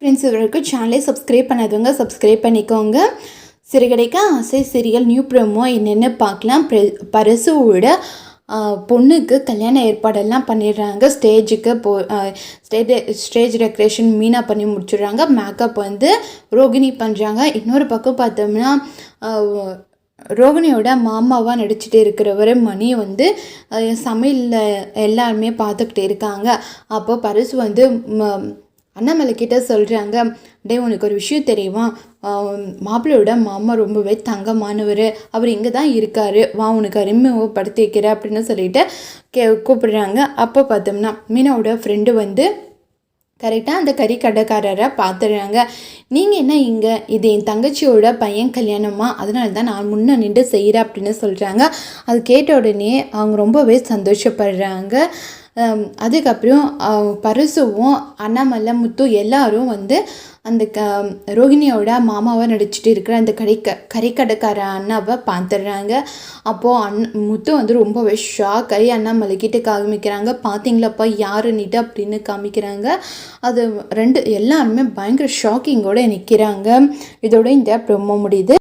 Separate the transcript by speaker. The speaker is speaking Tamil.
Speaker 1: ஃப்ரெண்ட்ஸ் இவருக்கு சேனலே சப்ஸ்கிரைப் பண்ணாதவங்க சப்ஸ்கிரைப் பண்ணிக்கோங்க. சிறுகடைக்க ஆசை சீரியல் நியூ ப்ரோமோ என்னென்னு பார்க்கலாம் பிர- பரசுவோட பொண்ணுக்கு கல்யாண ஏற்பாடெல்லாம் பண்ணிடுறாங்க. ஸ்டேஜுக்கு போ ஸ்டேஜ் ஸ்டேஜ் டெக்கரேஷன் மீனா பண்ணி முடிச்சிடுறாங்க. மேக்கப் வந்து ரோகிணி பண்ணுறாங்க இன்னொரு பக்கம் பார்த்தோம்னா ரோகிணியோட மாமாவாக நடிச்சிட்டு இருக்கிறவர் மணி வந்து சமையலில் எல்லாருமே பார்த்துக்கிட்டு இருக்காங்க. அப்போ பரிசு வந்து ம- அண்ணாமலை கிட்ட சொல்கிறாங்க டேய் உனக்கு ஒரு விஷயம் தெரியுமா? மாப்பிள்ளையோட மாமா ரொம்பவே தங்கமானவர். அவர் இங்கே தான் இருக்கார். வா உனக்கு அறிமுகப்படுத்தி வைக்கிறேன் அப்படின்னு சொல்லிட்டு கே கூப்பிடுறாங்க. அப்போ பார்த்தோம்னா மீனாவோட ஃப்ரெண்டு வந்து கரெக்டாக அந்த கறி கடைக்காரரை பார்த்துடுறாங்க. நீங்கள் என்ன இங்கே? இது என் தங்கச்சியோட பையன் கல்யாணமா? அதனால தான் நான் முன்னே நின்று செய்கிறேன் அப்படின்னு சொல்கிறாங்க அது கேட்ட உடனே அவங்க ரொம்பவே சந்தோஷப்படுறாங்க. அதுக்கப்புறம் அஹ், பரசுவும் அண்ணாமலை முத்து எல்லாரும் வந்து அந்த க ரோகிணியோட மாமாவை நடிச்சிட்டு இருக்கிற அந்த கறிக்க கறிக்கடைக்கார அண்ணாவை பார்த்துடுறாங்க அப்போது அண் முத்து வந்து ரொம்பவே ஷாக் ஆகி அண்ணாமலை கிட்ட காமிக்கிறாங்க. பார்த்தீங்களாப்பா யாருன்னுட்டு அப்படின்னு காமிக்கிறாங்க. அது ரெண்டு எல்லாருமே பயங்கர ஷாக்கிங்கோட நிற்கிறாங்க இதோட இந்த ப்ரொமோ முடியுது.